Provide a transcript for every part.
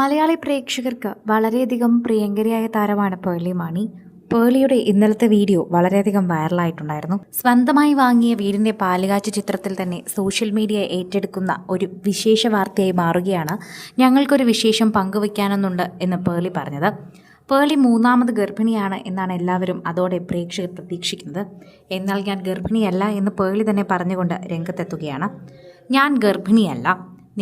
മലയാളി പ്രേക്ഷകർക്ക് വളരെയധികം പ്രിയങ്കരിയായ താരമാണ് പേളി മാണി. പേളിയുടെ ഇന്നലത്തെ വീഡിയോ വളരെയധികം വൈറലായിട്ടുണ്ടായിരുന്നു. സ്വന്തമായി വാങ്ങിയ വീടിന്റെ പാലുകാച്ച് ചിത്രത്തിൽ തന്നെ സോഷ്യൽ മീഡിയ ഏറ്റെടുക്കുന്ന ഒരു വിശേഷ വാർത്തയായി മാറുകയാണ് ഞങ്ങൾക്കൊരു വിശേഷം പങ്കുവയ്ക്കാനെന്നുണ്ട് എന്ന് പേളി പറഞ്ഞത്. പേളി മൂന്നാമത് ഗർഭിണിയാണ് എന്നാണ് എല്ലാവരും അതോടെ പ്രേക്ഷകർ പ്രതീക്ഷിക്കുന്നത്. എന്നാൽ ഞാൻ ഗർഭിണിയല്ല എന്ന് പേളി തന്നെ പറഞ്ഞുകൊണ്ട് രംഗത്തെത്തുകയാണ്. ഞാൻ ഗർഭിണിയല്ല.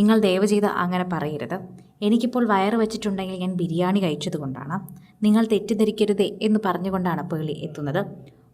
നിങ്ങൾ ദയവ് ചെയ്ത് അങ്ങനെ പറയരുത്. എനിക്കിപ്പോൾ വയറ് വെച്ചിട്ടുണ്ടെങ്കിൽ ഞാൻ ബിരിയാണി കഴിച്ചതുകൊണ്ടാണ് നിങ്ങൾ തെറ്റിദ്ധരിക്കരുതേ എന്ന് പറഞ്ഞുകൊണ്ടാണ് പേളി എത്തുന്നത്.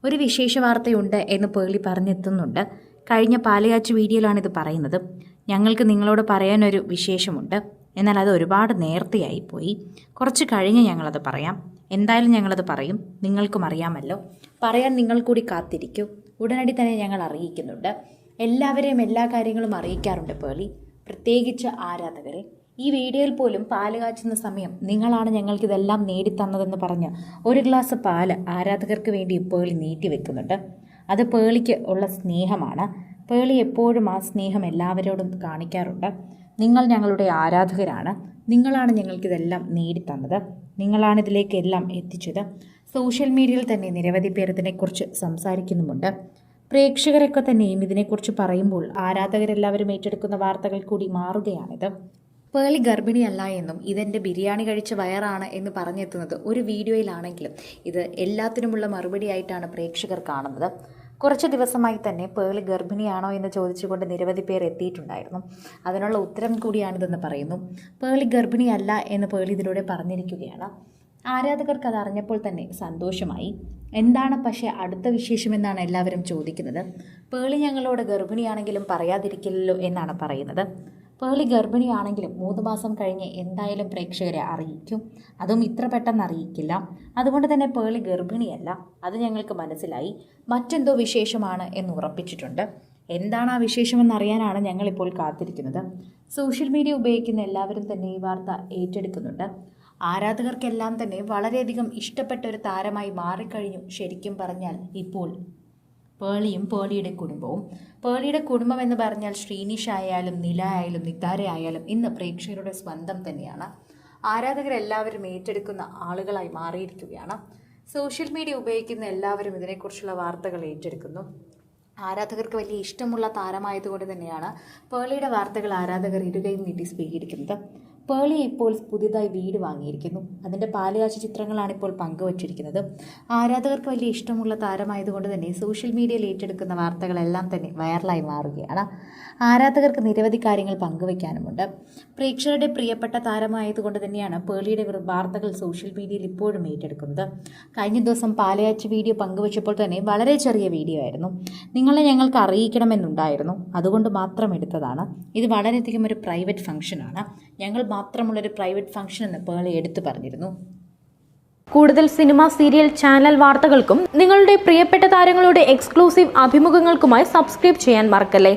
ഒരു വിശേഷ വാർത്തയുണ്ട് എന്ന് പേളി പറഞ്ഞെത്തുന്നുണ്ട്. കഴിഞ്ഞ പാലയാച്ച് വീഡിയോയിലാണ് ഇത് പറയുന്നത്. ഞങ്ങൾക്ക് നിങ്ങളോട് പറയാനൊരു വിശേഷമുണ്ട്. എന്നാൽ അത് ഒരുപാട് നേരത്തെയായി പോയി. കുറച്ച് കഴിഞ്ഞ് ഞങ്ങളത് പറയാം. എന്തായാലും ഞങ്ങളത് പറയും. നിങ്ങൾക്കും അറിയാമല്ലോ. പറയാൻ നിങ്ങൾ കൂടി കാത്തിരിക്കൂ. ഉടനടി തന്നെ ഞങ്ങൾ അറിയിക്കുന്നുണ്ട്. എല്ലാവരെയും എല്ലാ കാര്യങ്ങളും അറിയിക്കാറുണ്ട് പേളി. പ്രത്യേകിച്ച് ആരാധകരെ. ഈ വീഡിയോയിൽ പോലും പാൽ കാച്ചുന്ന സമയം നിങ്ങളാണ് ഞങ്ങൾക്ക് ഞങ്ങൾക്കിതെല്ലാം നേടിത്തന്നതെന്ന് പറഞ്ഞ് ഒരു ഗ്ലാസ് പാൽ ആരാധകർക്ക് വേണ്ടി പേളി നീട്ടിവെക്കുന്നുണ്ട് അത് പേളിക്ക് ഉള്ള സ്നേഹമാണ്. പേളി എപ്പോഴും ആ സ്നേഹം എല്ലാവരോടും കാണിക്കാറുണ്ട്. നിങ്ങൾ ഞങ്ങളുടെ ആരാധകരാണ്. നിങ്ങളാണ് ഞങ്ങൾക്കിതെല്ലാം നേടിത്തന്നത്. നിങ്ങളാണ് ഇതിലേക്ക് എല്ലാം എത്തിച്ചത്. സോഷ്യൽ മീഡിയയിൽ തന്നെ നിരവധി പേർ ഇതിനെക്കുറിച്ച് സംസാരിക്കുന്നുമുണ്ട്. പ്രേക്ഷകരൊക്കെ തന്നെയും ഇതിനെക്കുറിച്ച് പറയുമ്പോൾ ആരാധകരെല്ലാവരും ഏറ്റെടുക്കുന്ന വാർത്തകൾ കൂടി മാറുകയാണിത്. പേളി ഗർഭിണിയല്ല എന്നും ഇതെന്റെ ബിരിയാണി കഴിച്ച വയറാണ് എന്ന് പറഞ്ഞെത്തുന്നത് ഒരു വീഡിയോയിലാണെങ്കിലും ഇത് എല്ലാത്തിനുമുള്ള മറുപടിയായിട്ടാണ് പ്രേക്ഷകർ കാണുന്നത്. കുറച്ച് ദിവസമായി തന്നെ പേളി ഗർഭിണിയാണോ എന്ന് ചോദിച്ചുകൊണ്ട് നിരവധി പേർ എത്തിയിട്ടുണ്ടായിരുന്നു. അതിനുള്ള ഉത്തരം കൂടിയാണിതെന്ന് പറയുന്നു. പേളി ഗർഭിണിയല്ല എന്ന് പേളി ഇതിലൂടെ പറഞ്ഞിരിക്കുകയാണ്. ആരാധകർക്ക് അത് അറിഞ്ഞപ്പോൾ തന്നെ സന്തോഷമായി. എന്താണ് പക്ഷേ അടുത്ത വിശേഷമെന്നാണ് എല്ലാവരും ചോദിക്കുന്നത്. പേളി ഞങ്ങളോട് ഗർഭിണിയാണെങ്കിലും പറയാതിരിക്കില്ലല്ലോ എന്നാണ് പറയുന്നത്. പേളി ഗർഭിണിയാണെങ്കിലും മൂന്ന് മാസം കഴിഞ്ഞ് എന്തായാലും പ്രേക്ഷകരെ അറിയിക്കും. അതും ഇത്ര പെട്ടെന്ന് അറിയിക്കില്ല. അതുകൊണ്ട് തന്നെ പേളി ഗർഭിണിയല്ല. അത് ഞങ്ങൾക്ക് മനസ്സിലായി. മറ്റെന്തോ വിശേഷമാണ് എന്ന് ഉറപ്പിച്ചിട്ടുണ്ട്. എന്താണ് ആ വിശേഷമെന്ന് അറിയാനാണ് ഞങ്ങളിപ്പോൾ കാത്തിരിക്കുന്നത്. സോഷ്യൽ മീഡിയ ഉപയോഗിക്കുന്ന എല്ലാവരും തന്നെ ഈ വാർത്ത ഏറ്റെടുക്കുന്നുണ്ട്. ആരാധകർക്കെല്ലാം തന്നെ വളരെയധികം ഇഷ്ടപ്പെട്ട ഒരു താരമായി മാറിക്കഴിഞ്ഞു ശരിക്കും പറഞ്ഞാൽ ഇപ്പോൾ പേളിയും പേളിയുടെ കുടുംബവും. പേളിയുടെ കുടുംബം എന്ന് പറഞ്ഞാൽ ശ്രീനിഷ് ആയാലും നില ആയാലും നിതാര ആയാലും ഇന്ന് പ്രേക്ഷകരുടെ സ്വന്തം തന്നെയാണ്. ആരാധകരെല്ലാവരും ഏറ്റെടുക്കുന്ന ആളുകളായി മാറിയിരിക്കുകയാണ്. സോഷ്യൽ മീഡിയ ഉപയോഗിക്കുന്ന എല്ലാവരും ഇതിനെക്കുറിച്ചുള്ള വാർത്തകൾ ഏറ്റെടുക്കുന്നു. ആരാധകർക്ക് വലിയ ഇഷ്ടമുള്ള താരമായതുകൊണ്ട് തന്നെയാണ് പേളിയുടെ വാർത്തകൾ ആരാധകർ ഇരുകയും നീട്ടി സ്വീകരിക്കുന്നത്. പേളി ഇപ്പോൾ പുതിയതായി വീട് വാങ്ങിയിരിക്കുന്നു. അതിന്റെ പാലുകാച്ച ചിത്രങ്ങളാണ് ഇപ്പോൾ പങ്കുവച്ചിരിക്കുന്നത്. ആരാധകർക്ക് വലിയ ഇഷ്ടമുള്ള താരമായതുകൊണ്ട് തന്നെ സോഷ്യൽ മീഡിയയിൽ ഏറ്റെടുക്കുന്ന വാർത്തകളെല്ലാം തന്നെ വൈറലായി മാറുകയാണ്. ആരാധകർക്ക് നിരവധി കാര്യങ്ങൾ പങ്കുവയ്ക്കാനുമുണ്ട്. പ്രേക്ഷകരുടെ പ്രിയപ്പെട്ട താരമായതുകൊണ്ട് തന്നെയാണ് പേളിയുടെ വാർത്തകൾ സോഷ്യൽ മീഡിയയിൽ ഇപ്പോഴും ഏറ്റെടുക്കുന്നത്. കഴിഞ്ഞ ദിവസം പാലയാച്ച വീഡിയോ പങ്കുവച്ചപ്പോൾ തന്നെ വളരെ ചെറിയ വീഡിയോ ആയിരുന്നു. നിങ്ങളെ ഞങ്ങൾക്ക് അറിയിക്കണമെന്നുണ്ടായിരുന്നു. അതുകൊണ്ട് മാത്രം എടുത്തതാണ്. ഇത് വളരെയധികം ഒരു പ്രൈവറ്റ് ഫംഗ്ഷനാണ്. ഞങ്ങൾ മാത്രമുള്ളൊരു പ്രൈവറ്റ് ഫംഗ്ഷൻ എന്ന് പേളി എടുത്തു പറഞ്ഞിരുന്നു. കൂടുതൽ സിനിമ സീരിയൽ ചാനൽ വാർത്തകൾക്കും നിങ്ങളുടെ പ്രിയപ്പെട്ട താരങ്ങളുടെ എക്സ്ക്ലൂസീവ് അഭിമുഖങ്ങൾക്കുമായി സബ്സ്ക്രൈബ് ചെയ്യാൻ മറക്കല്ലേ?